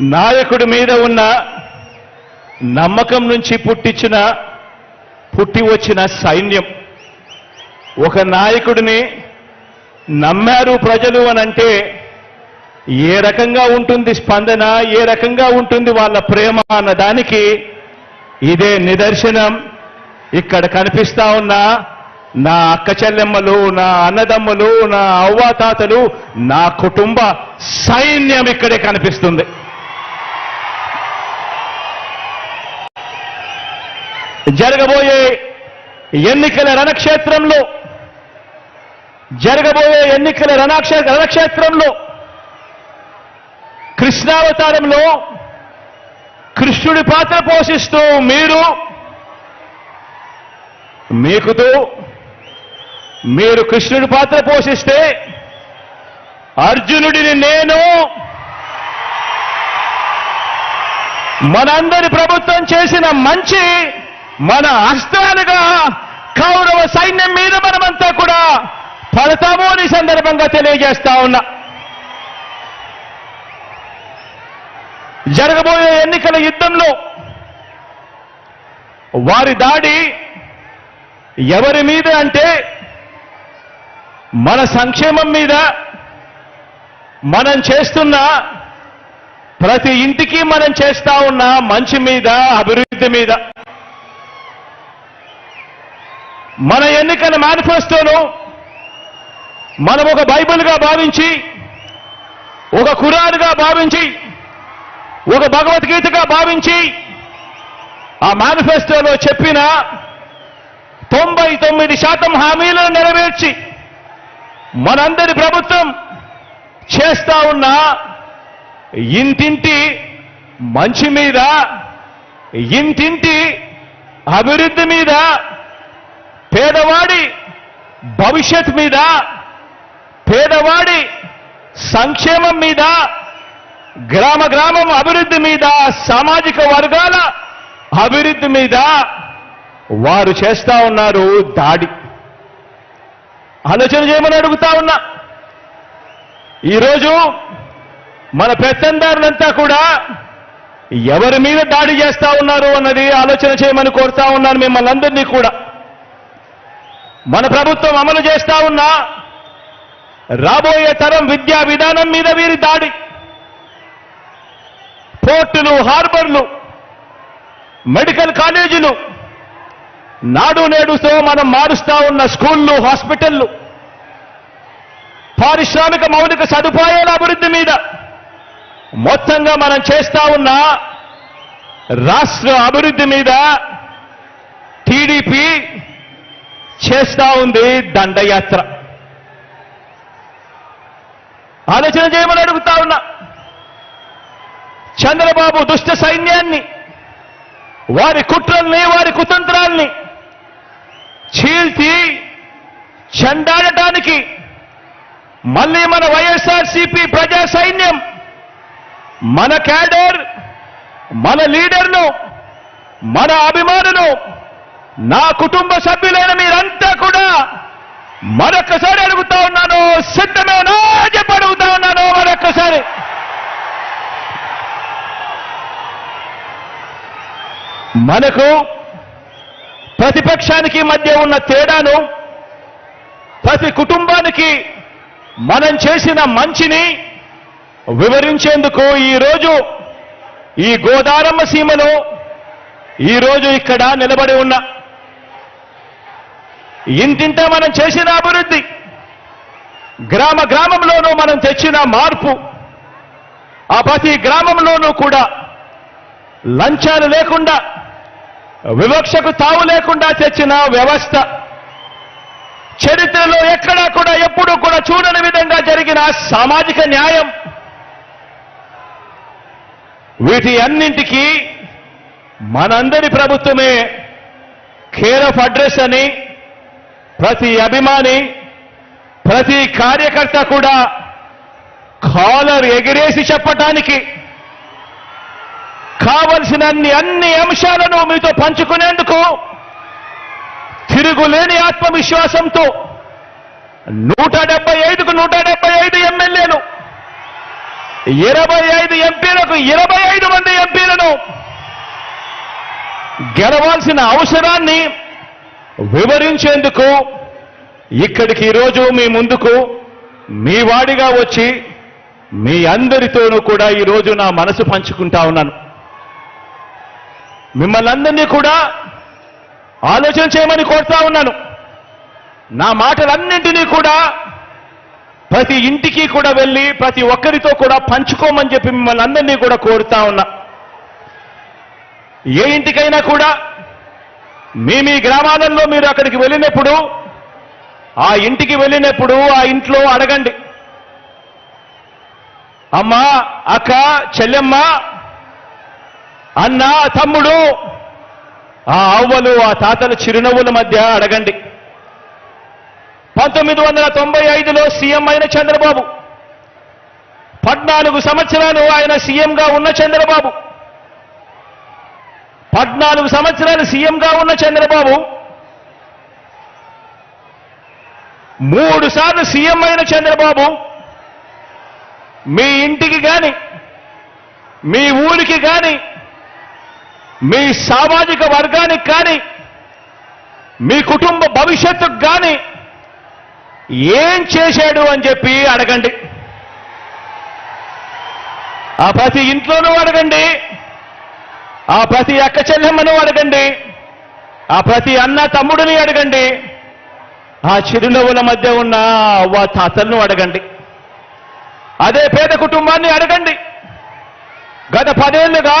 నాయకుడి మీద ఉన్న నమ్మకం నుంచి పుట్టించిన పుట్టి వచ్చిన సైన్యం. ఒక నాయకుడిని నమ్మారు ప్రజలు అని అంటే ఏ రకంగా ఉంటుంది స్పందన ఏ రకంగా ఉంటుంది వాళ్ళ ప్రేమ అన్న దానికి ఇదే నిదర్శనం. ఇక్కడ కనిపిస్తా ఉన్న నా అక్క చెల్లెమ్మలు నా అన్నదమ్ములు నా అవ్వాతాతలు నా కుటుంబ సైన్యం ఇక్కడే కనిపిస్తుంది. జరగబోయే ఎన్నికల రణక్షేత్రంలో జరగబోయే ఎన్నికల రణక్షే రణక్షేత్రంలో కృష్ణావతారంలో కృష్ణుడి పాత్ర పోషిస్తూ మీరు మీకుతూ మీరు కృష్ణుడి పాత్ర పోషిస్తే అర్జునుడిని నేను మనందరి ప్రభుత్వం చేసిన మంచి మన అస్త్రాలుగా కౌరవ సైన్యం మీద మనమంతా కూడా పడతాము అని సందర్భంగా తెలియజేస్తా ఉన్నా. జరగబోయే ఎన్నికల యుద్ధంలో వారి దాడి ఎవరి మీద అంటే మన సంక్షేమం మీద మనం చేస్తున్న ప్రతి ఇంటికి మనం చేస్తా ఉన్న మంచి మీద అభివృద్ధి మీద. మన ఎన్నికల మేనిఫెస్టోను మనం ఒక బైబిల్గా భావించి ఒక కురాన్గా భావించి ఒక భగవద్గీతగా భావించి ఆ మేనిఫెస్టోలో చెప్పిన తొంభై తొమ్మిది శాతం హామీలను నెరవేర్చి మనందరి ప్రభుత్వం చేస్తా ఉన్న ఇంటింటి మంచి మీద ఇంటింటి అభివృద్ధి మీద పేదవాడి భవిష్యత్ మీద పేదవాడి సంక్షేమం మీద గ్రామ గ్రామం అభివృద్ధి మీద సామాజిక వర్గాల అభివృద్ధి మీద వారు చేస్తా ఉన్నారు దాడి. ఆలోచన చేయమని అడుగుతా ఉన్నా. ఈరోజు మన పెత్తందారులంతా కూడా ఎవరి మీద దాడి చేస్తా ఉన్నారు అన్నది ఆలోచన చేయమని కోరుతా ఉన్నాను మిమ్మల్ని అందరినీ కూడా. మన ప్రభుత్వం అమలు చేస్తా ఉన్న రాబోయే తరం విద్యా విధానం మీద వీరి దాడి. పోర్టులు హార్బర్లు మెడికల్ కాలేజీలు నాడు నేడుతో మనం మారుస్తా ఉన్న స్కూళ్ళు హాస్పిటళ్ళు పారిశ్రామిక మౌలిక సదుపాయాల అభివృద్ధి మీద మొత్తంగా మనం చేస్తా ఉన్న రాష్ట్ర అభివృద్ధి మీద టీడీపీ చేస్తా ఉంది దండయాత్ర. ఆలోచన చేయమని అడుగుతా ఉన్నా. చంద్రబాబు దుష్ట సైన్యాన్ని వారి కుట్రల్ని వారి కుతంత్రాల్ని చీల్చి చెండాడటానికి మళ్ళీ మన వైఎస్ఆర్సీపీ ప్రజా సైన్యం మన క్యాడర్ మన లీడర్ను మన అభిమానులు నా కుటుంబ సభ్యులైన మీరంతా కూడా మరొకసారి అడుగుతా ఉన్నాను సిద్ధమేనా చెప్పి అడుగుతా ఉన్నాను మరొక్కసారి మనకు ప్రతిపక్షానికి మధ్య ఉన్న తేడాను ప్రతి కుటుంబానికి మనం చేసిన మంచిని వివరించేందుకు ఈరోజు ఈ గోదారమ్మ సీమలో ఈరోజు ఇక్కడ నిలబడి ఉన్న ఇంటింట మనం చేసిన అభివృద్ధి. గ్రామ గ్రామంలోనూ మనం తెచ్చిన మార్పు. ఆ ప్రతి గ్రామంలోనూ కూడా లంచాలు లేకుండా వివక్షకు తావు లేకుండా తెచ్చిన వ్యవస్థ. చరిత్రలో ఎక్కడా కూడా ఎప్పుడూ కూడా చూడని విధంగా జరిగిన సామాజిక న్యాయం. వీటి అన్నింటికీ మనందరి ప్రభుత్వమే కేర్ ఆఫ్ అడ్రస్ అని ప్రతి అభిమాని ప్రతి కార్యకర్త కూడా కాలర్ ఎగిరేసి చెప్పటానికి కావలసిన అన్ని అన్ని అంశాలను మీతో పంచుకునేందుకు తిరుగులేని ఆత్మవిశ్వాసంతో నూట డెబ్బై ఐదుకు నూట డెబ్బై ఐదు ఎమ్మెల్యేలు ఇరవై ఐదు ఎంపీలకు ఇరవై ఐదు మంది ఎంపీలను గెలవాల్సిన అవసరాన్ని వివరించేందుకు ఇక్కడికి ఈరోజు మీ ముందుకు మీ వాడిగా వచ్చి మీ అందరితోనూ కూడా ఈరోజు నా మనసు పంచుకుంటా ఉన్నాను. మిమ్మల్ని అందరినీ కూడా ఆలోచన చేయమని కోరుతా ఉన్నాను. నా మాటలన్నింటినీ కూడా ప్రతి ఇంటికి కూడా వెళ్ళి ప్రతి ఒక్కరితో కూడా పంచుకోమని చెప్పి మిమ్మల్ని అందరినీ కూడా కోరుతా ఉన్నా. ఏ ఇంటికైనా కూడా మీ మీ గ్రామాలలో మీరు అక్కడికి వెళ్ళినప్పుడు ఆ ఇంటికి వెళ్ళినప్పుడు ఆ ఇంట్లో అడగండి. అమ్మా అక్క చెల్లెమ్మ అన్న తమ్ముడు ఆ అవ్వలు ఆ తాతల చిరునవ్వుల మధ్య అడగండి. పంతొమ్మిది వందల తొంభై ఐదులో సీఎం అయిన చంద్రబాబు పద్నాలుగు సంవత్సరాలు ఆయన సీఎంగా ఉన్న చంద్రబాబు పద్నాలుగు సంవత్సరాలు సీఎంగా ఉన్న చంద్రబాబు మూడు సార్లు సీఎం అయిన చంద్రబాబు మీ ఇంటికి కానీ మీ ఊరికి కానీ మీ సామాజిక వర్గానికి కానీ మీ కుటుంబ భవిష్యత్తుకు కానీ ఏం చేశాడు అని చెప్పి అడగండి. ఆ ప్రతి ఇంట్లోనూ అడగండి. ఆ ప్రతి అక్క చెల్లెమ్మను అడగండి. ఆ ప్రతి అన్న తమ్ముడిని అడగండి. ఆ చిరునవ్వుల మధ్య ఉన్న అవ్వ తాతలను అడగండి. అదే పేద కుటుంబాన్ని అడగండి. గత పదేళ్ళుగా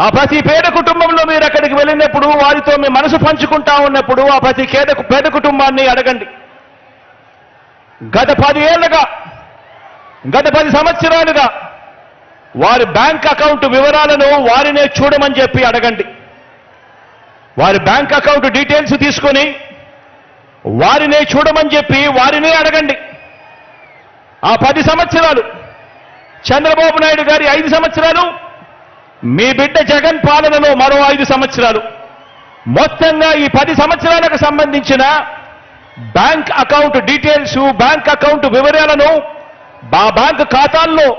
ఆ ప్రతి పేద కుటుంబంలో మీరు అక్కడికి వెళ్ళినప్పుడు వారితో మీ మనసు పంచుకుంటా ఉన్నప్పుడు ఆ ప్రతి పేద పేద కుటుంబాన్ని అడగండి. గత పది ఏళ్ళుగా గత పది సంవత్సరాలుగా వారి బ్యాంక్ అకౌంట్ వివరాలను వారినే చూడమని చెప్పి అడగండి. వారి బ్యాంక్ అకౌంట్ డీటెయిల్స్ తీసుకొని వారినే చూడమని చెప్పి వారినే అడగండి. ఆ పది సంవత్సరాలు చంద్రబాబు నాయుడు గారి ఐదు సంవత్సరాలు మీ బిడ్డ జగన్ పాలనలో మరో ఐదు సంవత్సరాలు. మొత్తంగా ఈ పది సంవత్సరాలకు సంబంధించిన bank account details bank account వివరాలను ఆ బ్యాంక్ ఖాతాల్లో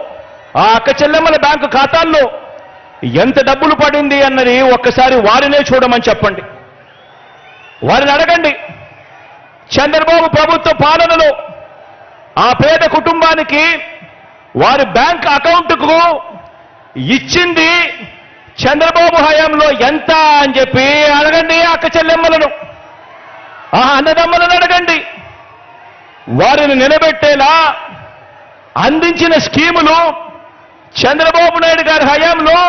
ఆ అక్క చెల్లెమ్మల బ్యాంకు ఖాతాల్లో ఎంత డబ్బులు పడింది అన్నది ఒక్కసారి వారినే చూడమని చెప్పండి. వారిని అడగండి. చంద్రబాబు ప్రభుత్వ పాలనలో ఆ పేద కుటుంబానికి వారి బ్యాంక్ అకౌంట్కు ఇచ్చింది చంద్రబాబు హయాంలో ఎంత అని చెప్పి అడగండి అక్క చెల్లెమ్మలను. ఆ అన్నదమ్మలను అడగండి. వారిని నిలబెట్టేలా అందించిన స్కీములు చంద్రబాబు నాయుడు గారి హయాంలో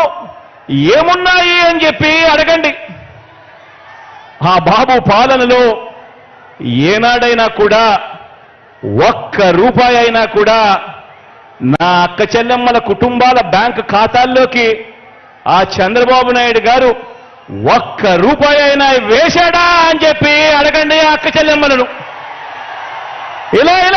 ఏమున్నాయి అని చెప్పి అడగండి. ఆ బాబు పాలనలో ఏనాడైనా కూడా ఒక్క రూపాయి అయినా కూడా నా అక్క చెల్లెమ్మల కుటుంబాల బ్యాంక్ ఖాతాల్లోకి ఆ చంద్రబాబు నాయుడు గారు ఒక్క రూపాయి అయినా వేశాడా అని చెప్పి అడగండి ఆ అక్క చెల్లెమ్మలను. ఇలా ఇలా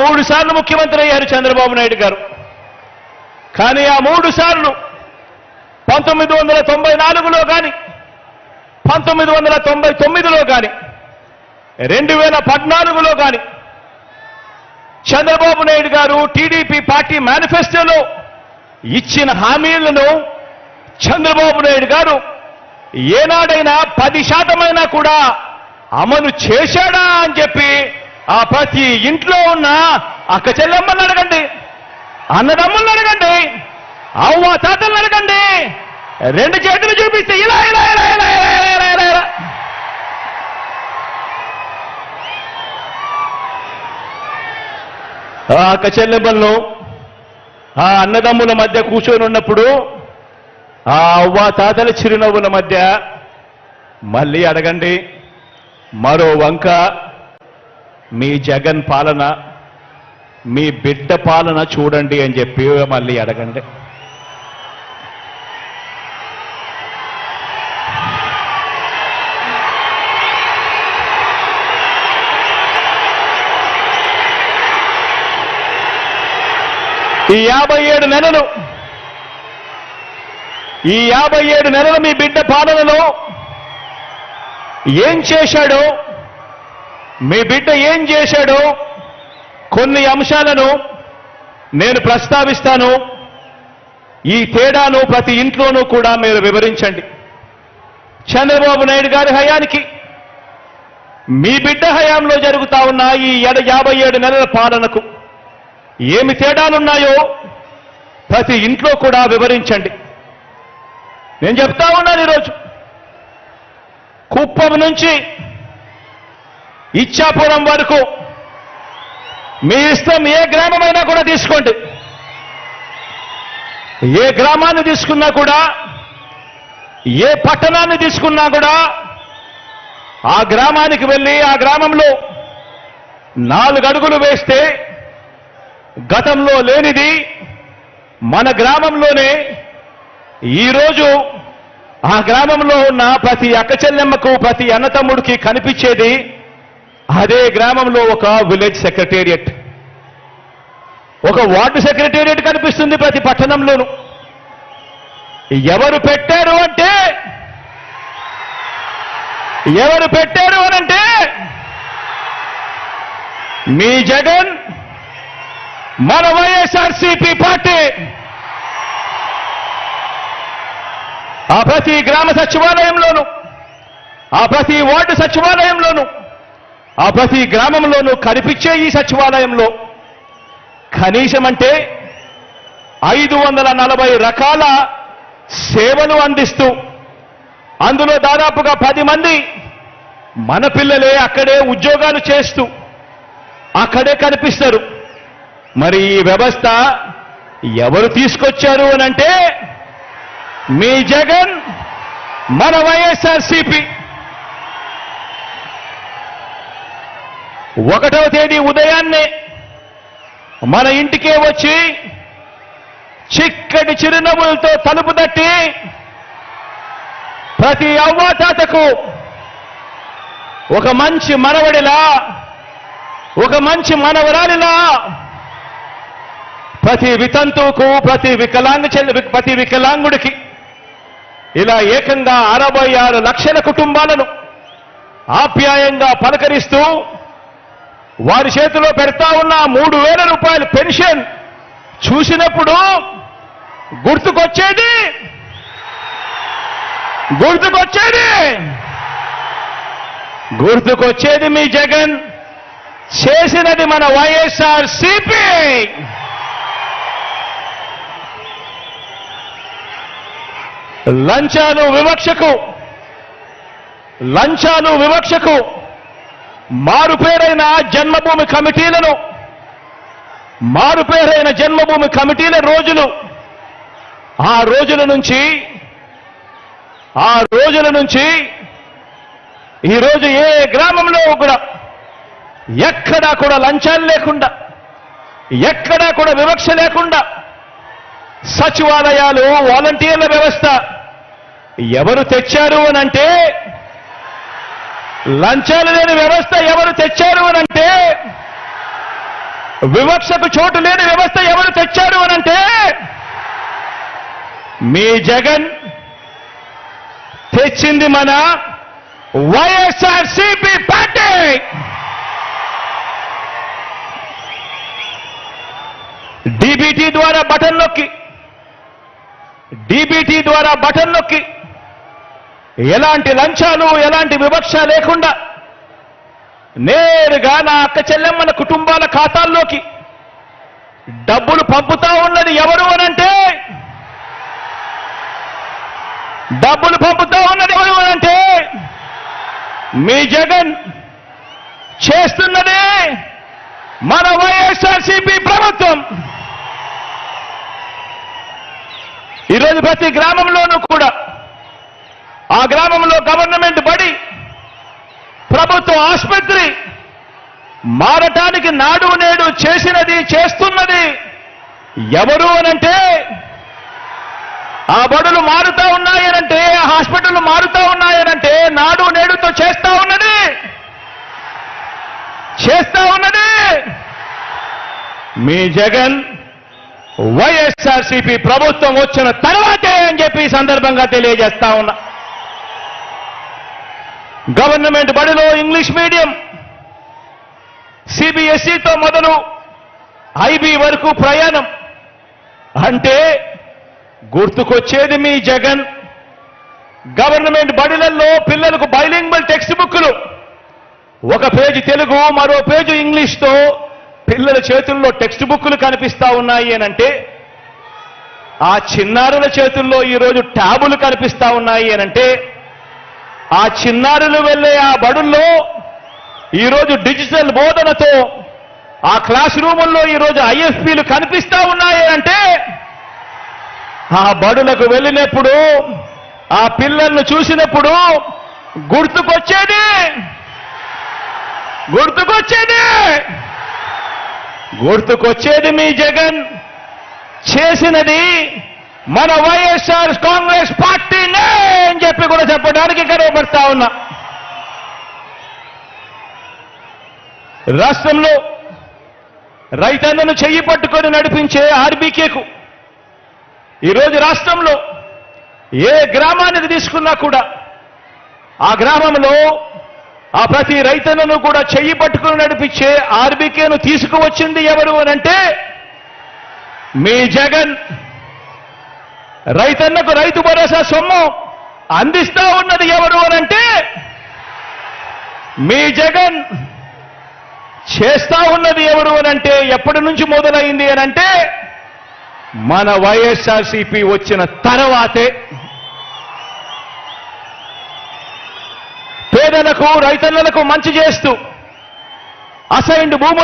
మూడు సార్లు ముఖ్యమంత్రి అయ్యారు చంద్రబాబు నాయుడు గారు. కానీ ఆ మూడు సార్లు పంతొమ్మిది వందల తొంభై నాలుగులో కానీ పంతొమ్మిది వందల తొంభై తొమ్మిదిలో కానీ రెండు వేల పద్నాలుగులో కానీ చంద్రబాబు నాయుడు గారు టీడీపీ పార్టీ మేనిఫెస్టోలో ఇచ్చిన హామీలను చంద్రబాబు నాయుడు గారు ఏనాడైనా పది శాతమైనా కూడా అమలు చేశాడా అని చెప్పి ఆ ప్రతి ఇంట్లో ఉన్న అక్క చెల్లెమ్మల్ని అడగండి అన్నదమ్ముల్ని అడగండి అవ్వ తాతల్ని అడగండి రెండు చేతులు చూపిస్తే ఇలా ఇలా ఇలా ఇలా ఇలా ఇలా ఇలా ఆ అక్క చెల్లెమ్మలను ఆ అన్నదమ్ముల మధ్య కూర్చొని ఉన్నప్పుడు ఆ అవ్వ తాతల చిరునవ్వుల మధ్య మళ్ళీ అడగండి మరో వంక మీ జగన్ పాలన మీ బిడ్డ పాలన చూడండి అని చెప్పి మళ్ళీ అడగండి. ఈ యాభై ఏడు నెలలు ఈ యాభై ఏడు నెలలు మీ బిడ్డ పాలనలో ఏం చేశాడో మీ బిడ్డ ఏం చేశాడో కొన్ని అంశాలను నేను ప్రస్తావిస్తాను. ఈ తేడాను ప్రతి ఇంట్లోనూ కూడా మీరు వివరించండి. చంద్రబాబు నాయుడు గారి హయానికి మీ బిడ్డ హయాంలో జరుగుతా ఉన్న ఈ ఎడ యాభై ఏడు నెలల పాలనకు ఏమి తేడాలున్నాయో ప్రతి ఇంట్లో కూడా వివరించండి. నేను చెప్తా ఉన్నాను ఈరోజు. కుప్పం నుంచి ఇచ్చాపురం వరకు మీ ఇష్టం ఏ గ్రామమైనా కూడా తీసుకోండి. ఏ గ్రామాన్ని తీసుకున్నా కూడా ఏ పట్టణాన్ని తీసుకున్నా కూడా ఆ గ్రామానికి వెళ్ళి ఆ గ్రామంలో నాలుగు అడుగులు వేస్తే గతంలో లేనిది మన గ్రామంలోనే ఈరోజు ఆ గ్రామంలో ఉన్న ప్రతి అక్క చెల్లెమ్మకు ప్రతి అన్నతమ్ముడికి కనిపించేది అదే గ్రామంలో ఒక విలేజ్ సెక్రటేరియట్. ఒక వార్డు సెక్రటేరియట్ కనిపిస్తుంది ప్రతి పట్టణంలోనూ. ఎవరు పెట్టారు అంటే ఎవరు పెట్టారు అనంటే మీ జగన్ మన వైఎస్ఆర్సీపీ పార్టీ. ఆ ప్రతి గ్రామ సచివాలయంలోనూ ఆ ప్రతి వార్డు సచివాలయంలోనూ ఆ ప్రతి గ్రామంలోనూ కనిపించే ఈ సచివాలయంలో కనీసం అంటే ఐదు వందల నలభై రకాల సేవలు అందిస్తూ అందులో దాదాపుగా పది మంది మన పిల్లలే అక్కడే ఉద్యోగాలు చేస్తూ అక్కడే కనిపిస్తారు. మరి ఈ వ్యవస్థ ఎవరు తీసుకొచ్చారు అని అంటే మీ జగన్ మన వైఎస్ఆర్సీపీ. ఒకటవ తేదీ ఉదయాన్నే మన ఇంటికే వచ్చి చిక్కటి చిరునవ్వులతో తలుపు తట్టి ప్రతి అవ్వాతాతకు ఒక మంచి మనవడిలా ఒక మంచి మనవరాలిలా ప్రతి వితంతువుకు ప్రతి వికలాంగ ప్రతి వికలాంగుడికి ఇలా ఏకంగా అరవై ఆరు లక్షల కుటుంబాలను ఆప్యాయంగా పలకరిస్తూ వారి చేతిలో పెడతా ఉన్న మూడు వేల రూపాయల పెన్షన్ చూసినప్పుడు గుర్తుకొచ్చేది? గుర్తుకొచ్చేది? గుర్తుకొచ్చేది మీ జగన్. చేసినది మన వైఎస్ఆర్ సిపి. లంచాలు వివక్షకు. లంచాలు వివక్షకు. మారుపేరైన జన్మభూమి కమిటీలను మారుపేరైన జన్మభూమి కమిటీల రోజులు ఆ రోజుల నుంచి ఆ రోజుల నుంచి ఈరోజు ఏ గ్రామంలో కూడా ఎక్కడా కూడా లంచాలు లేకుండా ఎక్కడా కూడా వివక్ష లేకుండా సచివాలయాలు వాలంటీర్ల వ్యవస్థ ఎవరు తెచ్చారు అనంటే లంచాలు లేని వ్యవస్థ ఎవరు తెచ్చారు అనంటే వివక్షకు చోటు లేని వ్యవస్థ ఎవరు తెచ్చారు అనంటే మీ జగన్ తెచ్చింది మన వైఎస్ఆర్ సిపి పార్టీ. డీబీటీ ద్వారా బటన్ నొక్కి డీబీటీ ద్వారా బటన్ నొక్కి ఎలాంటి లంచాలు ఎలాంటి వివక్ష లేకుండా నేరుగా నా అక్క చెల్లెమ్మల కుటుంబాల ఖాతాల్లోకి డబ్బులు పంపుతా ఉన్నది ఎవరు అనంటే డబ్బులు పంపుతా ఉన్నది ఎవరు అనంటే మీ జగన్ చేస్తున్నది మన వైఎస్ఆర్సీపీ ప్రభుత్వం. ఈరోజు ప్రతి గ్రామంలోనూ కూడా ఆ గ్రామంలో గవర్నమెంట్ బడి ప్రభుత్వ ఆసుపత్రి మారటానికి నాడు నేడు చేసినది చేస్తున్నది ఎవరు అనంటే ఆ బడులు మారుతా ఉన్నాయనంటే ఆ హాస్పిటల్ మారుతా ఉన్నాయనంటే నాడు నేడుతో చేస్తా ఉన్నది. చేస్తా ఉన్నది. మీ జగన్ వైఎస్ఆర్సీపీ ప్రభుత్వం వచ్చిన తర్వాతే అని చెప్పి సందర్భంగా తెలియజేస్తా ఉన్నా. గవర్నమెంట్ బడిలో ఇంగ్లీష్ మీడియం. సిబిఎస్ఈతో మొదలు ఐబీ వరకు ప్రయాణం. అంటే గుర్తుకొచ్చేది మీ జగన్. గవర్నమెంట్ బడిలలో పిల్లలకు బైలింగ్వల్ టెక్స్ట్ బుక్లు ఒక పేజీ తెలుగు మరో పేజీ ఇంగ్లీష్తో పిల్లల చేతుల్లో టెక్స్ట్ బుక్లు కనిపిస్తా ఉన్నాయి అనంటే ఆ చిన్నారుల చేతుల్లో ఈరోజు ట్యాబులు కనిపిస్తా ఉన్నాయి అనంటే ఆ చిన్నారులు వెళ్ళే ఆ బడుల్లో ఈరోజు డిజిటల్ బోధనతో ఆ క్లాస్ రూముల్లో ఈరోజు ఐఎఫ్పీలు కనిపిస్తా ఉన్నాయి అంటే ఆ బడులకు వెళ్ళినప్పుడు ఆ పిల్లలను చూసినప్పుడు గుర్తుకొచ్చేది! గుర్తుకొచ్చేది! గుర్తుకొచ్చేది మీ జగన్! చేసినది మన వైఎస్ఆర్ కాంగ్రెస్ పార్టీనే అని చెప్పి కూడా చెప్పడానికి గర్వపడతా ఉన్నా. రాష్ట్రంలో రైతన్నను చెయ్యి పట్టుకొని నడిపించే ఆర్బీకేకు ఈరోజు రాష్ట్రంలో ఏ గ్రామానికి తీసుకున్నా కూడా ఆ గ్రామంలో ఆ ప్రతి రైతన్నను కూడా చెయ్యి పట్టుకుని నడిపించే ఆర్బీకేను తీసుకువచ్చింది ఎవరు అనంటే మీ జగన్. రైతన్నకు రైతు భరోసా సొమ్ము అందిస్తా ఉన్నది ఎవరు అనంటే మీ జగన్ చేస్తా ఉన్నది ఎవరు అనంటే ఎప్పటి నుంచి మొదలైంది అనంటే మన వైఎస్ఆర్సీపీ వచ్చిన తర్వాతే. పేదలకు రైతన్నలకు మంచి చేస్తూ అసైన్డ్ భూములు